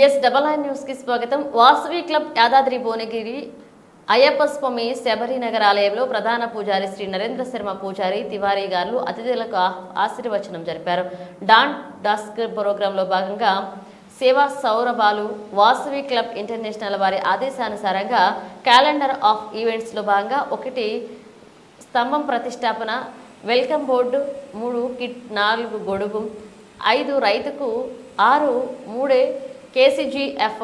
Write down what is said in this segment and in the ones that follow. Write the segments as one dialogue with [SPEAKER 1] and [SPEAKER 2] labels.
[SPEAKER 1] VS double I న్యూస్కి స్వాగతం. Vasavi club Yadadri Bhuvanagiri Ayyappa స్వామి శబరినగర్ ఆలయంలో ప్రధాన పూజారి శ్రీ నరేంద్ర శర్మ పూజారి తివారీ గారు అతిథులకు ఆశీర్వచనం జరిపారు. డాన్ డాస్క్ ప్రోగ్రాంలో భాగంగా సేవా సౌరభాలు వాసవి క్లబ్ ఇంటర్నేషనల్ వారి ఆదేశానుసారంగా క్యాలెండర్ ఆఫ్ ఈవెంట్స్లో భాగంగా ఒకటి స్తంభం ప్రతిష్టాపన వెల్కమ్ బోర్డు మూడు కిట్ నాలుగు గొడుగు ఐదు రైతుకు ఆరు మూడే కేసీజీఎఫ్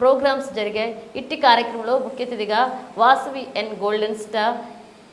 [SPEAKER 1] ప్రోగ్రామ్స్ జరిగాయి ఇట్టి కార్యక్రమంలో ముఖ్య అతిథిగా Vasavi N golden star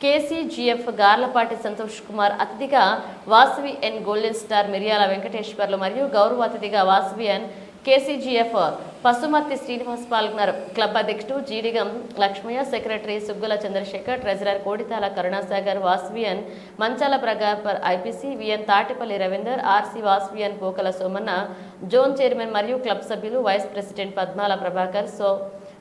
[SPEAKER 1] KCGF Garlapati Santosh Kumar అతిథిగా వాసవి ఎన్ గోల్డెన్ స్టార్ మిరియాల వెంకటేశ్వర్లు మరియు గౌరవ అతిథిగా వాసవి ఎన్ కేసీజీఎఫ్ పసుమర్తి శ్రీనివాస్ పాల్గొన్నారు. క్లబ్ అధ్యక్షుడు Jeedigam Lakshmaiah secretary Suggula Chandrasekhar treasurer కోడితాల Karunasagar Vasavian Manchala ప్రగాపర్ IPC VN Tatipalli Ravinder RC Vasavian Pokala Somanna zone chairman మరియు క్లబ్ సభ్యులు వైస్ ప్రెసిడెంట్ పద్మాల ప్రభాకర్ సో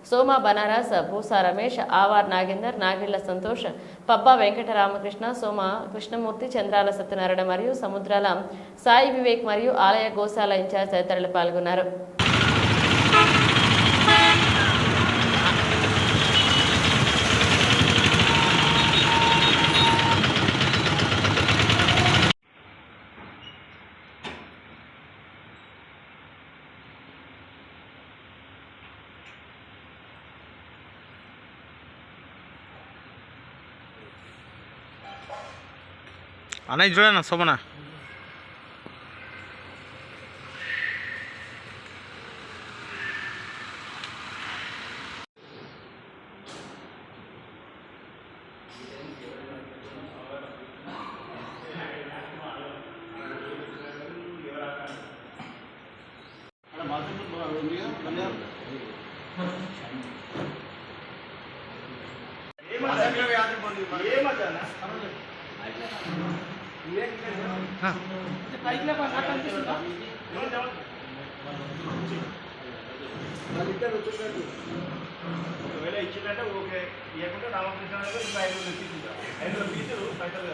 [SPEAKER 1] సోమ బనారస్ భూసా రమేష్ ఆవార్ నాగేందర్ నాగిళ్ళ సంతోష్ పబ్బా వెంకటరామకృష్ణ సోమ కృష్ణమూర్తి చంద్రాల సత్యనారాయణ మరియు సముద్రాల సాయి వివేక్ మరియు ఆలయ గోశాల ఇన్ఛార్జ్ తదితరులు పాల్గొన్నారు.
[SPEAKER 2] అన్న ఇది చూడన్న సోమన
[SPEAKER 3] ఒకవేళ ఇచ్చిందంటే ఓకే ఇవ్వకుంటే రామకృష్ణ ఐదు వందలు తీసుకుంటా ఐదు వందలు ఫీజు పైసలు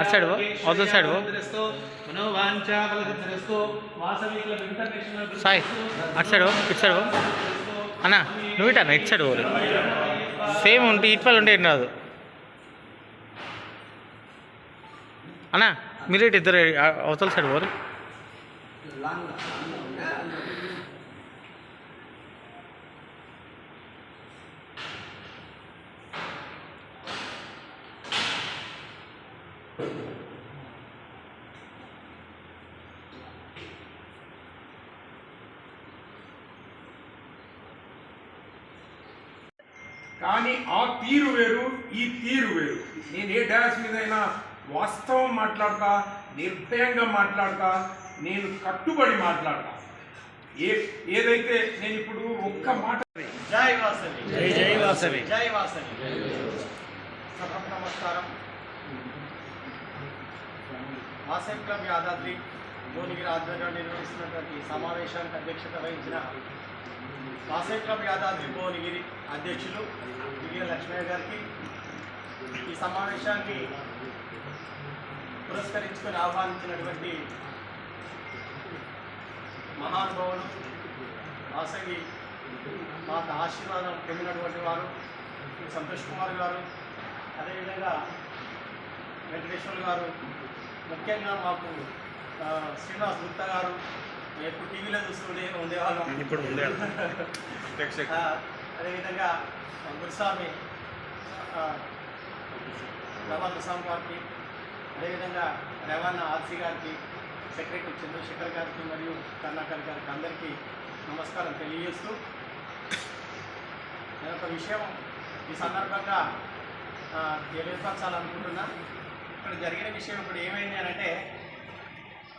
[SPEAKER 2] అటు సైడ్. అవతల సైడ్ సాయి అటు సైడ్ ఇటు సైడ్. అన్న నువ్వు ఇటు అన్న ఇటు సైడ్ పోరు సేమ్ ఉంటే ఇటువల్ ఉంటే ఏం రాదు అన్న మీరు ఇటు ఇద్దరు అవతల సైడ్ పోరు
[SPEAKER 4] కానీ ఆ తీరు వేరు ఈ తీరు వేరు. నేను ఏ డాన్స్ మీదైనా వాస్తవం మాట్లాడతా నిర్భయంగా మాట్లాడతా నేను కట్టుబడి మాట్లాడతా. ఏ ఏదైతే నేను ఇప్పుడు ఒక్క మాట
[SPEAKER 3] జై వాసవి.
[SPEAKER 2] జై జై వాసవి.
[SPEAKER 3] జై వాసవి. సభకు నమస్కారం. వాసవి క్లబ్ యాదాద్రి భువనగిరి ఆధ్వర్యంలో నిర్వహిస్తున్నటువంటి సమావేశానికి అధ్యక్షత వహించిన వాసవి క్లబ్ యాదాద్రి భువనగిరి అధ్యక్షులు విజయ లక్ష్మయ్య గారికి ఈ సమావేశాన్ని పురస్కరించుకొని ఆహ్వానించినటువంటి మహానుభావులు వాసవి మాకు ఆశీర్వాదం పొందినటువంటి వారు సంతోష్ కుమార్ గారు అదేవిధంగా వెంకటేశ్వర్ గారు ముఖ్యంగా మాకు శ్రీనివాస్ గుప్తా గారు ఎప్పుడు టీవీలో చూస్తుండే ఉండేవాళ్ళం.
[SPEAKER 2] ఇప్పుడు
[SPEAKER 3] అదేవిధంగా గురుస్వామి రవాణా గురుస్వామి గారికి అదేవిధంగా రవాణా ఆర్సీ గారికి సెక్రటరీ చంద్రశేఖర్ గారికి మరియు కర్ణాకర్ గారికి అందరికీ నమస్కారం తెలియజేస్తూ నేను ఒక విషయం ఈ సందర్భంగా తెలియపరచాలనుకుంటున్నా. ఇక్కడ జరిగిన విషయం ఇప్పుడు ఏమైంది అని అంటే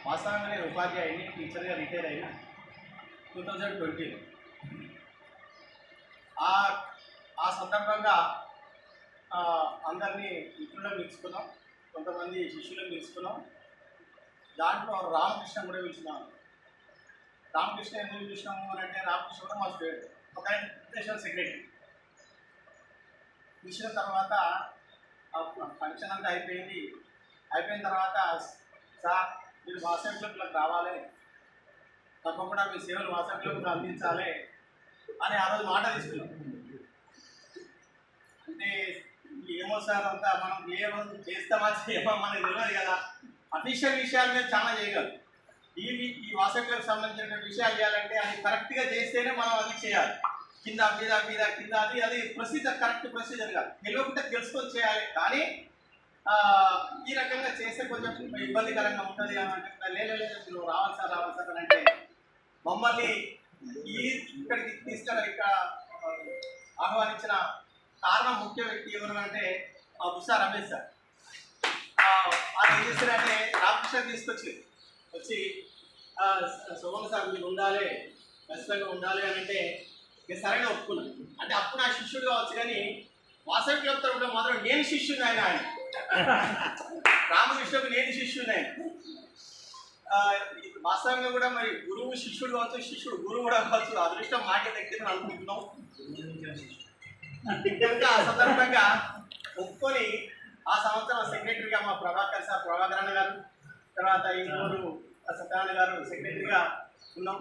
[SPEAKER 3] వాస్తవంగా నేను ఉపాధ్యాయుని టీచర్గా రిటైర్ అయిన టూ థౌజండ్ ట్వంటీలో. ఆ ఆ సందర్భంగా అందరినీ మిత్రులను పిలుచుకున్నాం కొంతమంది శిష్యులను పిలుచుకున్నాం. దాంట్లో రామకృష్ణ కూడా పిలిచినాం రామకృష్ణ ఎందుకు పిలిచినాము అని అంటే రామకృష్ణ కూడా మా స్టూడెంట్ ఒక నేషనల్ సెక్రటరీ. పిలిచిన తర్వాత ఫంక్షన్ అంతా అయిపోయింది. అయిపోయిన తర్వాత సార్ మీరు వాట్సాప్ క్లబ్లకు రావాలి. తప్పకుండా మీ సేవలు వాట్సాప్ క్లబ్కి అందించాలి అని ఆ రోజు మాట తీసుకున్నాం. అంటే ఏమో సార్ అంతా మనం ఏమో చేస్తామా చేయమా మనకి తెలియదు కదా. అఫీషియల్ విషయాలు మేము చాలా చేయగలం. ఈ ఈ ఈ వాసకులకు సంబంధించిన విషయాలు చేయాలంటే అది కరెక్ట్గా చేస్తేనే మనం అది చేయాలి. కింద మీద మీద కింద అది అది ప్రొసీజర్ కరెక్ట్ ప్రొసీజర్ కాదు. తెలియకుండా తెలుసుకొని చేయాలి. కానీ ఈ రకంగా చేస్తే కొంచెం ఇబ్బందికరంగా ఉంటుంది అని అంటే లేదు లేదు రావాలి సార్ రావాలి సార్ అని అంటే మమ్మల్ని ఈ ఇక్కడికి తీసుకెళ్ళ ఇక్కడ ఆహ్వానించిన కారణం ముఖ్య వ్యక్తి ఎవరు అంటే ఆ బుసా రమేష్ సార్. ఆ, ఆయన ఏం చేశారంటే రామకృష్ణ తీసుకొచ్చి వచ్చి సుమన్ సార్ మీరు ఉండాలి ఖచ్చితంగా ఉండాలి అని అంటే నేను సరైన ఒప్పుకున్నాను అంటే అప్పుడు నా శిష్యుడు కావచ్చు కానీ వాసవి క్లబ్ తరపున మాత్రం నేను శిష్యుని ఆయన ఆయన రామకృష్ణకు నేను శిష్యుని ఆయన. ఇది వాస్తవంగా కూడా మరి గురువు శిష్యుడు కావచ్చు శిష్యుడు గురువు కూడా కావచ్చు అదృష్టం మాకే దక్కిందని అనుకుంటున్నాం. ఇంకా ఆ సందర్భంగా ఒప్పుకొని ఆ సంవత్సరం సెక్రటరీగా మా ప్రభాకర్ సార్ ప్రభాకరణ గారు తర్వాత ఇంకోరు సత్యనారాయణ గారు సెక్రటరీగా ఉన్నాం.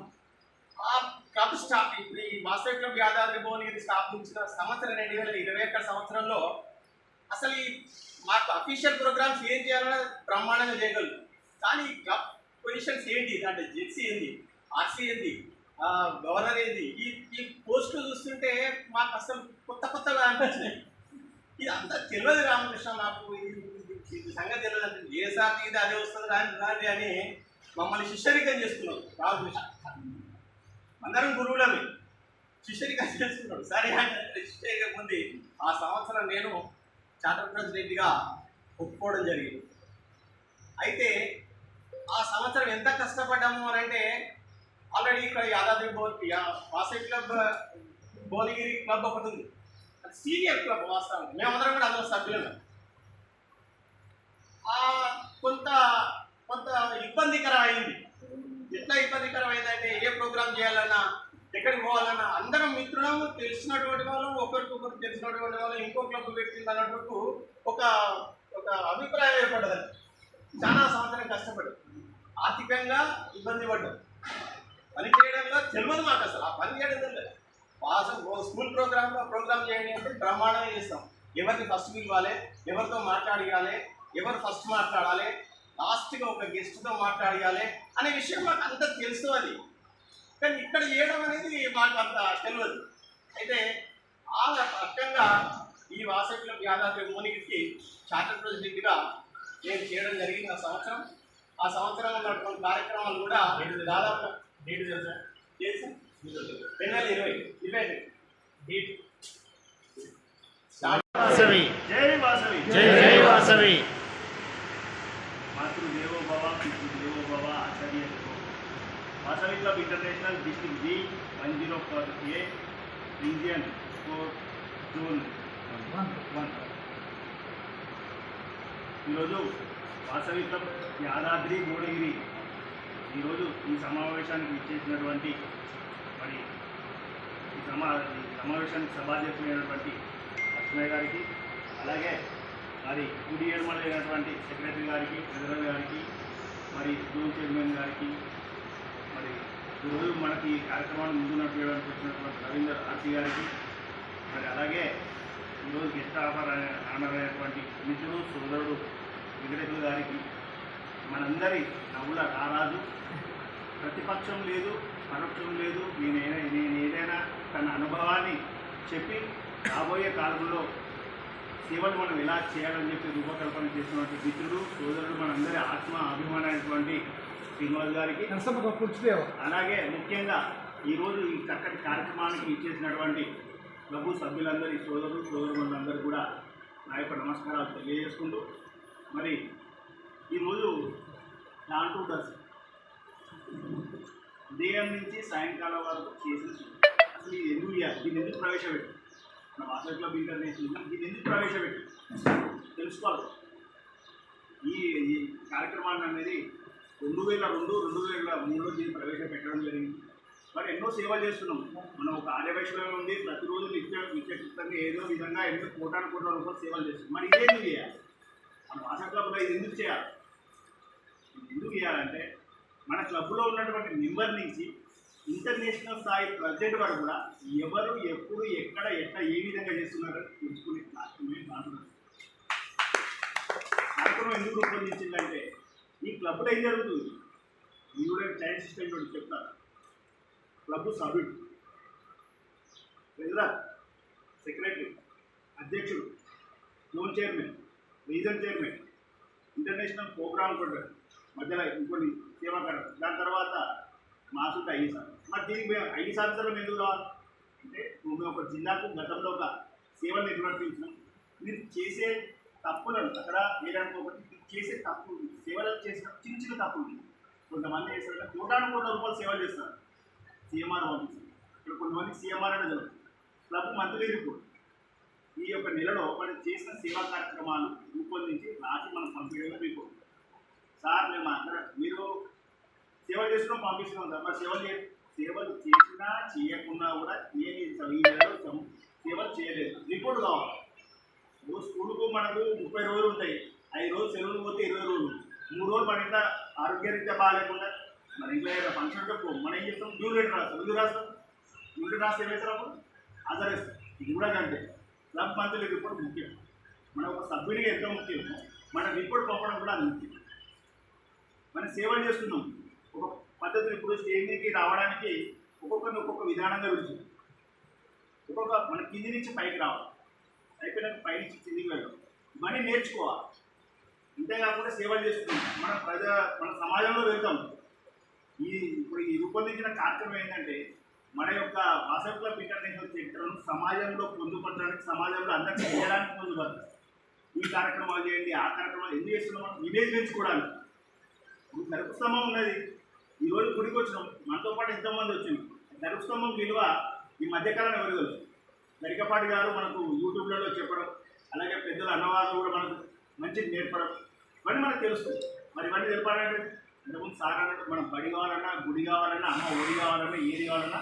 [SPEAKER 3] క్లబ్ స్టాప్ ఇప్పుడు ఈ మాస్టర్ క్లబ్ యాదాద్రి భువనగిరి స్థాపించిన సంవత్సరం రెండు వేల ఇరవై ఒక్క సంవత్సరంలో అసలు ఈ మాకు అఫీషియల్ ప్రోగ్రామ్స్ ఏం చేయాలన్నా బ్రహ్మాండంగా చేయగలరు. కానీ క్లబ్ పొజిషన్స్ ఏంటి? అంటే జెడ్సీ ఏంది? ఆర్సీ ఏంది? గవర్నర్ ఏంది? ఈ ఈ పోస్టులు చూస్తుంటే మాకు అసలు కొత్త కొత్తగా అనిపించినాయి. ఇది అంతా తెలియదు రామకృష్ణ నాకు ఇది- సంగతి తెలియదు. అంటే ఏ సార్ ఇది అదే వస్తుంది రాని రాని అని మమ్మల్ని శిష్యరికం చేసుకున్నాం రామకృష్ణ. అందరం గురువులమే. శిష్యుడిగా చేసుకున్నాడు. సరే అంటే శిష్యరికం ఆ సంవత్సరం నేను చాటర్ప్రజ్ రెడ్డిగా ఒప్పుకోవడం జరిగింది. అయితే ఆ సంవత్సరం ఎంత కష్టపడ్డాము అని అంటే ఆల్రెడీ ఇక్కడ యాదాద్రి భో వాసవి క్లబ్ భువనగిరి క్లబ్ ఒకటి ఉంది. అది సీనియర్ క్లబ్ వాస్తవం మేమందరం కూడా అందులో సభ్యులమే. ఆ కొంత కొంత ఇబ్బందికరం అయింది ఎట్లా ఇబ్బందికరం అయిందంటే ఏ ప్రోగ్రామ్ చేయాలన్నా ఎక్కడికి పోవాలన్నా అందరం మిత్రులం తెలిసినటువంటి వాళ్ళు ఒకరికొకరు తెలిసినటువంటి వాళ్ళు ఇంకో క్లబ్ పెట్టింది అన్నట్టు ఒక ఒక అభిప్రాయం ఏర్పడదండి చాలా సంవత్సరం కష్టపడి ఆర్థికంగా ఇబ్బంది పడ్డాం. పని చేయడంలో తెలియదు మాకు అసలు. ఆ పని చేయడం తెలియదు. స్కూల్ ప్రోగ్రామ్లో ప్రోగ్రామ్ చేయండి అంటే బ్రహ్మాండంగా చేస్తాం. ఎవరిని ఫస్ట్ పిలవాలి ఎవరితో మాట్లాడియాలి ఎవరు ఫస్ట్ మాట్లాడాలి లాస్ట్గా ఒక గెస్ట్తో మాట్లాడియాలి అనే విషయం మాకు అంత తెలుసు అది. కానీ ఇక్కడ చేయడం అనేది మాకు అంత తెలియదు అయితే ఆ రకంగా ఈ వాసవిలో యాదాద్రి మోనికి చార్టర్ ప్రెసిడెంట్గా నేను చేయడం జరిగింది ఆ సంవత్సరం. ఆ సంవత్సరం ఉన్నటువంటి కార్యక్రమాలు కూడా దాదాపు డేట్ తెలుసా? రెండు వేల ఇరవై. ఇరవై డేట్
[SPEAKER 2] వాసవి.
[SPEAKER 5] జై వాసవి.
[SPEAKER 2] జై జై వాసవి.
[SPEAKER 5] భవ పితృదేవో భవ ఆచార్య Vasavi club international district B one zero four A region four June one ఈరోజు వాసవి క్లబ్ యాదాద్రి భువనగిరి ఈరోజు ఈ సమావేశానికి ఇచ్చేసినటువంటి మరి ఈ సమా సమావేశానికి సభాధ్యక్షులైనటువంటి లక్ష్మయ్య గారికి అలాగే మరి కుడి ఎడమలైనటువంటి సెక్రటరీ గారికి ట్రెజరర్ గారికి మరి జోన్ చైర్మన్ గారికి మరి ఈరోజు మనకి ఈ కార్యక్రమాన్ని ముందు నడిపేయడానికి వచ్చినటువంటి రవీందర్ ఆర్సీ గారికి మరి అలాగే ఈరోజు గెస్ట్ ఆఫర్ ఆనర్ అయినటువంటి మిత్రుడు సోదరుడు వెంకటేశ్వర గారికి మనందరి నవ్వుల రారాజు. ప్రతిపక్షం లేదు పరోక్షం లేదు నేను నేను ఏదైనా తన అనుభవాన్ని చెప్పి రాబోయే కాలంలో సేవలు మనం ఎలా చేయాలని చెప్పి రూపకల్పన చేసినటువంటి మిత్రుడు సోదరుడు మనందరి ఆత్మ అభిమానమైనటువంటి శ్రీనివాస్ గారికి. అలాగే ముఖ్యంగా ఈరోజు ఈ చక్కటి కార్యక్రమానికి ఇచ్చేసినటువంటి ప్రభు సభ్యులందరి సోదరులు సోదరులందరూ కూడా నా యొక్క నమస్కారాలు తెలియజేసుకుంటూ మరి ఈరోజు దాంట్లో దశ ఉదయం నుంచి సాయంకాలం వరకు చేసిన అసలు ఇది ఎందుకు ఇయ్యాలి దీన్ని ఎందుకు ప్రవేశపెట్టి మన వాసవి క్లబ్ ఇంటర్నేషనల్ దీన్ని ఎందుకు ప్రవేశపెట్టింది? తెలుసుకోవాలి. ఈ ఈ కార్యక్రమాన్ని అనేది రెండు వేల రెండు రెండు వేల మూడులో దీన్ని ప్రవేశపెట్టడం జరిగింది. మరి ఎన్నో సేవలు చేస్తున్నాం. మనం ఒక ఆర్యవైశ్యం ఉండి ప్రతిరోజు నిత్య నిత్యకృతంగా ఏదో విధంగా ఎన్నో కోటాను కోట్ల రూపాయలు సేవలు చేస్తున్నాం. మరి ఇదేందుకు చేయాలి? మన వాసవి క్లబ్లో ఇది ఎందుకు చేయాలి? ఇది ఎందుకు చేయాలంటే మన క్లబ్లో ఉన్నటువంటి మెంబర్ నుంచి ఇంటర్నేషనల్ స్థాయి ప్రజెంట్ వరకు కూడా ఎవరు ఎప్పుడు ఎక్కడ ఎట్లా ఏ విధంగా చేస్తున్నారు తెలుసుకునే కార్యక్రమం దాంట్లో కార్యక్రమం ఎందుకు రూపొందించిందంటే ఈ క్లబ్లో ఏం జరుగుతుంది? మీరు కూడా చైల్డ్ సిస్టమ్ కూడా చెప్తారు క్లబ్ సభ్యుడు ట్రెజరర్ సెక్రటరీ అధ్యక్షుడు zone chairman region chairman international program కూడా మధ్యలో ఇంకొన్ని సేవాకారు దాని తర్వాత మాసుంటే ఐదు సార్లు. మరి దీనికి మేము ఐదు సంవత్సరాలు ఎందుకు రావాలి? అంటే మేము ఒక జిల్లాకు గతంలో ఒక సేవలు నిర్వర్తించినాం. మీరు చేసే తప్పులను అక్కడ వేయడానికి ఒకటి మీరు చేసే తప్పు సేవలు చేసిన చిన్న చిన్న తప్పులు కొంతమంది చేస్తారు కోటాను కోట్ల రూపాయలు సేవలు చేస్తారు. సీఎంఆర్ పంపిస్తారు ఇక్కడ కొంతమంది సీఎంఆర్ అనేది జరుగుతుంది క్లబ్ మంత్లీ రిపోర్ట్ ఈ యొక్క నెలలో మనం చేసిన సేవా కార్యక్రమాలు రూపొందించి రాసి మనం పంపించడం మీకు. సార్ మేము అందరం మీరు సేవ చేస్తున్నాం పంపిస్తున్నాం తప్ప సేవలు సేవలు చేసినా చేయకున్నా కూడా ఏమి ఈ సేవలు చేయలేదు. రిపోర్ట్ కావాలి. రోజు స్కూల్కు మనకు ముప్పై రోజులు ఉంటాయి. ఐదు రోజులు సెలవులు పోతే ఇరవై రోజులు మూడు రోజులు మన ఇంట్లో ఆరోగ్యరీత్యా బాగాలేకుండా మన ఇంట్లో ఏదైనా ఫంక్షన్ ఉంటే మనం ఏం చేస్తాం? డ్యూ లెటర్ రాస్తాం. ఎందుకు రాస్తాం? డ్యూ లెటర్ రాస్తే ఏమవుతారు ఆధారిస్తాం ఇది కూడా కంటే క్లబ్ మంత్లీ రిపోర్ట్ ముఖ్యం. మన ఒక సభ్యుడిగా ఎంత ముఖ్యమో మన రిపోర్ట్ పంపడం కూడా అది ముఖ్యం. మనం సేవలు చేస్తున్నాం. ఒక పద్ధతులు ఇప్పుడు స్టేజ్ మీదకి రావడానికి ఒక్కొక్కరిని ఒక్కొక్క విధానంగా విడుతుంది ఒక్కొక్క మన కింది నుంచి పైకి రావాలి. అయిపోయినాక పై నుంచి కిందికి వెళ్ళడం. ఇవన్నీ నేర్చుకోవాలి. అంతేకాకుండా సేవలు చేస్తున్నాం. మన ప్రజా మన సమాజంలో వెళ్తాం. ఈ ఇప్పుడు ఈ రూపొందించిన కార్యక్రమం ఏంటంటే మన యొక్క వాసవి క్లబ్ ఇంటర్నేషనల్ చరిత్రను సమాజంలో పొందుపరచడానికి సమాజంలో అందరికీ చేయడానికి పొందుపరచాలి ఈ కార్యక్రమాలు చేయండి ఆ కార్యక్రమాలు ఎందుకు చేస్తున్నాం ఇమేజ్ పెంచుకోవడానికి. ఇప్పుడు గరుకు స్తంభం ఉన్నది. ఈరోజు గుడికి వచ్చినాం మనతో పాటు ఎంతోమంది వచ్చినాం గరుకు విలువ ఈ మధ్యకాలం ఎవరు తెలుసు? గరికపాటి గారు మనకు యూట్యూబ్లలో చెప్పడం అలాగే పెద్దలు అన్నవాళ్ళు కూడా మనకు మంచిది నేర్పడం ఇవన్నీ మనకు తెలుస్తుంది మరి ఇవన్నీ తెలపాలంటే ఇంతకుముందు సార్ అన్నట్టు మనం బడి కావాలన్నా గుడి కావాలన్నా అమ్మ ఒడి కావాలన్నా ఏది కావాలన్నా